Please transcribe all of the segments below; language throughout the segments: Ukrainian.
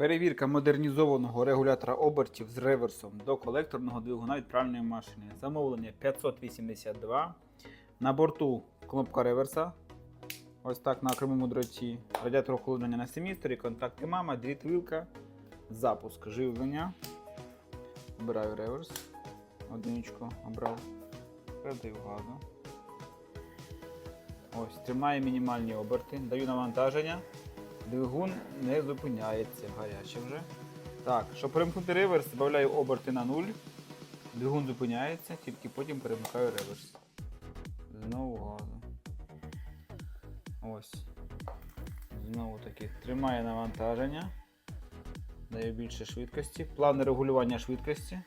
Перевірка модернізованого регулятора обертів з реверсом до колекторного двигуна відправної машини. Замовлення 582. На борту кнопка реверса. Ось так на окремому дроті. Радіатор охолодження на семісторі, контакти мама, дріт вилка, запуск живлення. Обираю реверс. Одиничку обрав. Передаю газу. Ось, тримає мінімальні оберти. Даю навантаження. Двигун не зупиняється, гаряче вже. Так, щоб перемкнути реверс, додаю оберти на 0. Двигун зупиняється, тільки потім перемикаю реверс. Знову газу. Ось. Знову таки тримає навантаження. Даю більше швидкості. Плавне регулювання швидкості.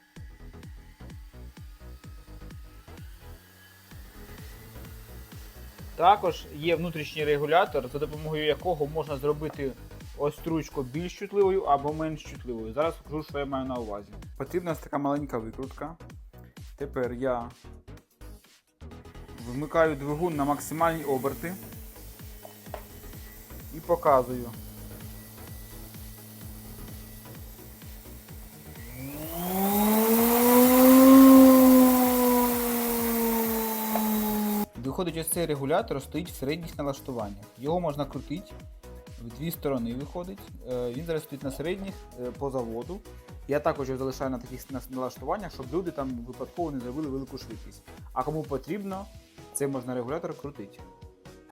Також є внутрішній регулятор, за допомогою якого можна зробити ось стручку більш чутливою або менш чутливою. Зараз покажу, що я маю на увазі. Потрібна така маленька викрутка. Тепер я вмикаю двигун на максимальні оберти і показую. Виходить, ось цей регулятор стоїть в середніх налаштуваннях. Його можна крутити в дві сторони виходить. Е, Він зараз стоїть на середніх е, по заводу. Я також його залишаю на таких налаштуваннях, щоб люди там випадково не зробили велику швидкість. А кому потрібно, цей можна регулятор крутити.